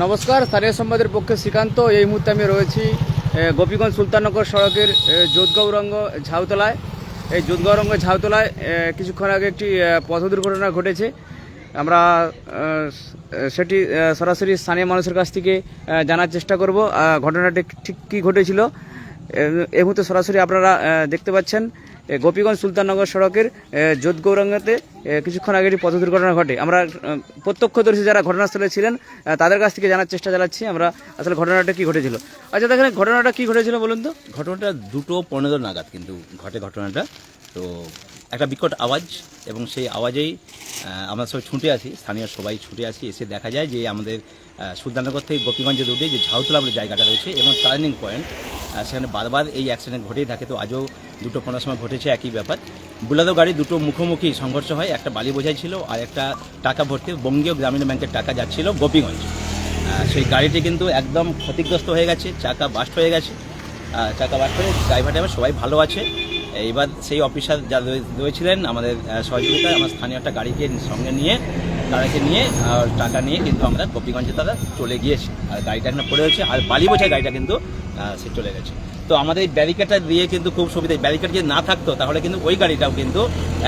নমস্কার, স্থানীয় সংবাদের পক্ষে শ্রীকান্ত। এই মুহূর্তে আমি রয়েছি গোপীগঞ্জ সুলতাননগর সড়কের যোধগৌরঙ্গ ঝাউতলায়। এই যোধগৌরঙ্গ ঝাউতলায় কিছুক্ষণ আগে একটি পথ দুর্ঘটনা ঘটেছে। আমরা সেটি সরাসরি স্থানীয় মানুষের কাছ থেকে জানার চেষ্টা করব ঘটনাটি ঠিক কী ঘটেছিল। এই মুহূর্তে সরাসরি আপনারা দেখতে পাচ্ছেন। গোপীগঞ্জ সুলতাননগর সড়কের যোধ গৌরাঙ্গাতে কিছুক্ষণ আগে একটি পথ দুর্ঘটনা ঘটে। আমরা প্রত্যক্ষদর্শী যারা ঘটনাস্থলে ছিলেন তাদের কাছ থেকে জানার চেষ্টা চালাচ্ছি। আমরা আসলে ঘটনাটা কি ঘটেছিল? আচ্ছা দেখেন, ঘটনাটা কি ঘটেছিল বলুন তো? ঘটনাটা দুটো পনেরো নাগাদ কিন্তু ঘটে ঘটনাটা। তো একটা বিকট আওয়াজ এবং সেই আওয়াজেই আমরা সবাই ছুটে আসি স্থানীয় সবাই ছুটে আসি এসে দেখা যায় যে আমাদের আহ, সুলতাননগর থেকে গোপীগঞ্জের রোডে যে ঝাউতলা বলে জায়গাটা রয়েছে এবং টার্নিং পয়েন্ট সেখানে বারবার এই অ্যাক্সিডেন্ট ঘটেই থাকে। তো আজও দুটো পনেরো সময় ঘটেছে একই ব্যাপার। বুলাদো গাড়ি দুটো মুখোমুখি সংঘর্ষ হয় একটা বালি বোঝাই ছিল আর একটা টাকা ভর্তি বঙ্গীয় গ্রামীণ ব্যাংকের টাকা যাচ্ছিল গোপীগঞ্জ। সেই গাড়িটি কিন্তু একদম ক্ষতিগ্রস্ত হয়ে গেছে চাকা বাস্ট হয়ে গেছে। আহ, চাকা করে ড্রাইভার ড্রাইভার সবাই ভালো আছে। এইবার সেই অফিসার যা রয়ে- রয়েছিলেন আমাদের সহযোগিতা সহযোগিতায় আমার স্থানীয় একটা গাড়িকে সঙ্গে নিয়ে তাদেরকে নিয়ে টাকা নিয়ে কিন্তু আমরা গোপীগঞ্জে তারা চলে গিয়েছি। আর গাড়িটা এখানে পড়ে রয়েছে আর বালি বোঝায় গাড়িটা কিন্তু। সে চলে গেছে। তো আমাদের এই ব্যারিকেডটা দিয়ে কিন্তু খুব সুবিধা ব্যারিকেড যদি না থাকতো তাহলে কিন্তু ওই গাড়িটাও কিন্তু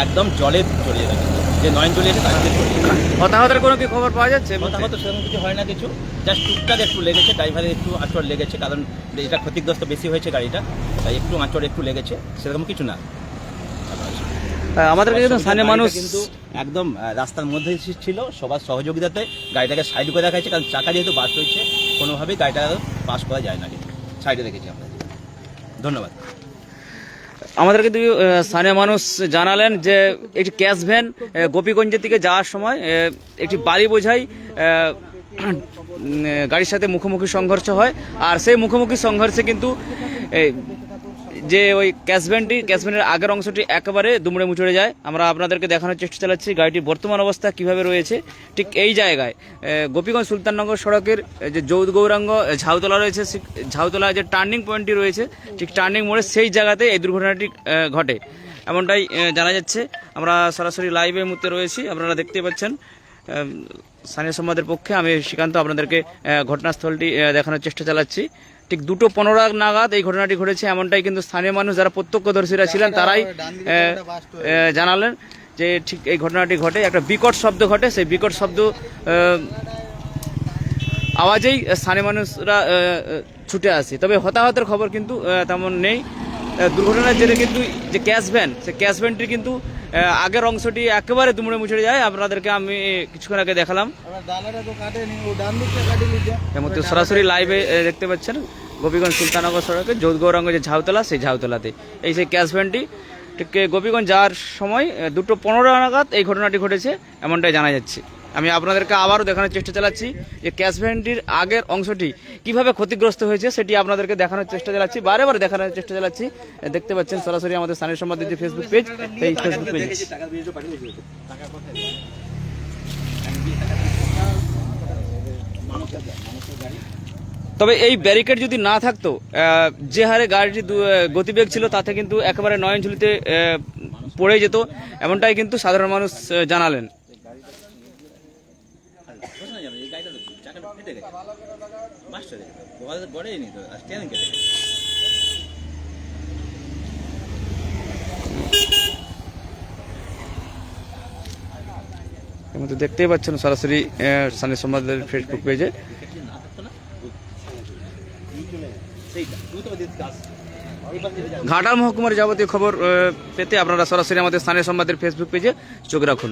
একদম জলে চলে যেত কিন্তু। যে নয়ন চলে যেত তার চলে হতাহতের কোনো কি খবর পাওয়া যাচ্ছে? হতাহত সেরকম কিছু হয় না কিছু। জাস্ট টুকটাক একটু লেগেছে ড্রাইভারের একটু আঁচড় লেগেছে কারণ এটা ক্ষতিগ্রস্ত বেশি হয়েছে গাড়িটা তাই একটু আঁচড় একটু লেগেছে সেরকম কিছু না। আমাদের কিন্তু স্থানীয় মানুষ কিন্তু একদম রাস্তার মধ্যে ছিল সবার সহযোগিতাতে গাড়িটাকে সাইড করে রাখা হয়েছে কারণ চাকা যেহেতু বাস হয়েছে কোনোভাবেই গাড়িটা পাস করা যায় না কিন্তু। সাইডে রেখেছি আমরা ধন্যবাদ। আমাদেরকে দুই স্থানীয় মানুষ জানালেন যে একটি ক্যাশ ভ্যান গোপীগঞ্জের দিকে যাওয়ার সময় একটি বাড়ি বোঝাই গাড়ির সাথে মুখোমুখি সংঘর্ষ হয়। আর সেই মুখোমুখি সংঘর্ষে কিন্তু যে ওই ক্যাশ ভ্যানটি, ক্যাশ ভ্যানের আগের অংশটি একেবারে দুমড়ে মুচড়ে যায়। আমরা আপনাদেরকে দেখানোর চেষ্টা চালাচ্ছি গাড়িটির বর্তমান অবস্থা কীভাবে রয়েছে। ঠিক এই জায়গায় গোপীগঞ্জ সুলতাননগর সড়কের যে যৌদ গৌরাঙ্গ ঝাউতলা রয়েছে ঝাউতলা যে টার্নিং পয়েন্টটি রয়েছে, ঠিক টার্নিং মোড়ে সেই জায়গাতে এই দুর্ঘটনাটি ঘটে। এমনটাই জানা যাচ্ছে। আমরা সরাসরি লাইভে মুহূর্তে রয়েছি। আপনারা দেখতে পাচ্ছেন স্থানীয় সংবাদের পক্ষে আমি শ্রীকান্ত আপনাদেরকে ঘটনাস্থলটি দেখানোর চেষ্টা চালাচ্ছি। ঠিক দুটো পনেরো নাগাদ এই ঘটনাটি ঘটেছে এমনটাই কিন্তু স্থানীয় মানুষ যারা প্রত্যক্ষদর্শীরা ছিলেন তারাই জানালেন যে ঠিক এই ঘটনাটি ঘটে একটা বিকট শব্দ ঘটে সেই বিকট শব্দ আওয়াজেই স্থানীয় মানুষরা ছুটে আসে। তবে হতাহতের খবর কিন্তু তেমন নেই। দুর্ঘটনার জেরে কিন্তু যে ক্যাশ ভ্যান সেই ক্যাশ ভ্যানটি কিন্তু আগের অংশটি একেবারে দুমড়ে মুচড়ে যায়। আপনাদেরকে আমি কিছুক্ষণ আগে দেখালাম। মধ্যে সরাসরি লাইভে দেখতে পাচ্ছেন গোপীগঞ্জ সুলতানগর সড়কে যোধ গৌরাঙ্গ যে ঝাউতলা, সেই ঝাউতলাতে। এই সেই ক্যাশ ভ্যানটি, ঠিক, গোপীগঞ্জ যাওয়ার সময় দুটো পনেরো নাগাদ এই ঘটনাটি ঘটেছে, এমনটাই জানা যাচ্ছে। আমি আপনাদেরকে আবারও দেখানোর চেষ্টা চালাচ্ছি যে ক্যাশ ভ্যানটির আগের অংশটি কীভাবে ক্ষতিগ্রস্ত হয়েছে সেটি আপনাদেরকে দেখানোর চেষ্টা চালাচ্ছি বারে বারে দেখানোর চেষ্টা চালাচ্ছি। দেখতে পাচ্ছেন সরাসরি আমাদের স্থানীয় সম্বাদের যে ফেসবুক পেজ সেই ফেসবুক পেজ তবে এই ব্যারিকেড যদি না থাকতো যে হারে গাড়িটি গতিবেগ ছিল তাতে কিন্তু একেবারে নয়নঝুলিতে পড়ে যেত, এমনটাই কিন্তু সাধারণ মানুষ আহ, জানালেন এর মধ্যে দেখতেই পাচ্ছেন সরাসরি স্থানীয় সম্বাদের ফেসবুক পেজে ঘাটাল মহকুমার যাবতীয় খবর পেতে আপনারা সরাসরি আমাদের স্থানীয় সম্বাদের ফেসবুক পেজে চোখ রাখুন।